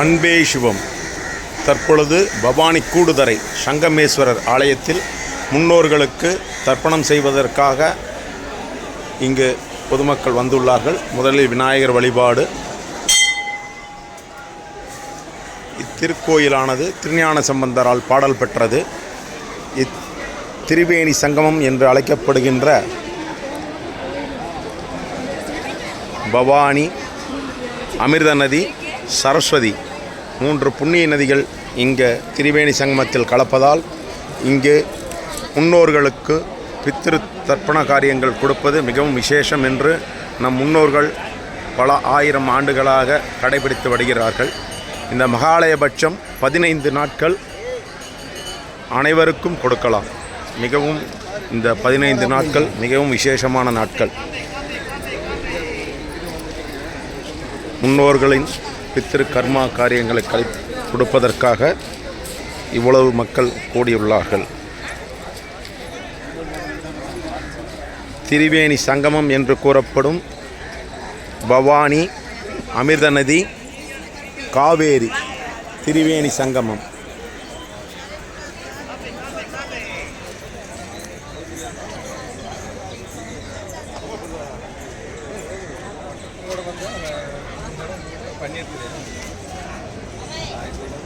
அன்பே சிவம். தற்பொழுது பவானி கூடுதரை சங்கமேஸ்வரர் ஆலயத்தில் முன்னோர்களுக்கு தர்ப்பணம் செய்வதற்காக இங்கு பொதுமக்கள் வந்துள்ளார்கள். முதலில் விநாயகர் வழிபாடு. இத்திருக்கோயிலானது திருஞான சம்பந்தரால் பாடல் பெற்றது. இத் திரிவேணி சங்கமம் என்று அழைக்கப்படுகின்ற பவானி அமிர்த நதி சரஸ்வதி மூன்று புண்ணிய நதிகள் இங்கே திரிவேணி சங்கமத்தில் கலப்பதால் இங்கு முன்னோர்களுக்கு பித்திரு தர்ப்பண காரியங்கள் கொடுப்பது மிகவும் விசேஷம் என்று நம் முன்னோர்கள் பல ஆயிரம் ஆண்டுகளாக கடைபிடித்து வருகிறார்கள். இந்த மகாலயபட்சம் பதினைந்து நாட்கள் அனைவருக்கும் கொடுக்கலாம். மிகவும் இந்த பதினைந்து நாட்கள் மிகவும் விசேஷமான நாட்கள். முன்னோர்களின் பித்திரு கர்மா காரியங்களை கழி கொடுப்பதற்காக இவ்வளவு மக்கள் கூடியுள்ளார்கள். திரிவேணி சங்கமம் என்று கூறப்படும் பவானி அமிர்த நதி காவேரி திரிவேணி சங்கமம்.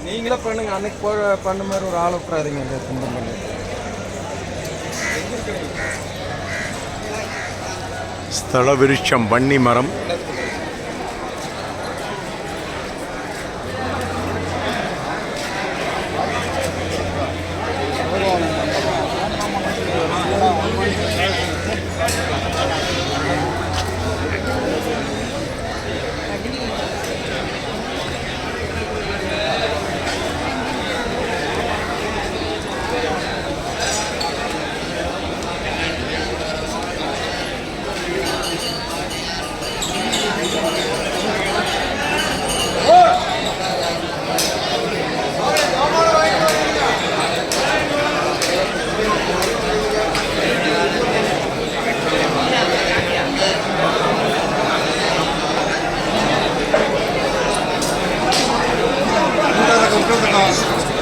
நீங்களே பண்ணுங்க. அன்னைக்கு போ பண்ண மாதிரி ஒரு ஆள் விட்றாதீங்க இந்த கும்பம் பண்ணி. ஸ்தல விருட்சம் வன்னி மரம்.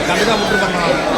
கண்டிப்பாக முற்று பண்ணலாம்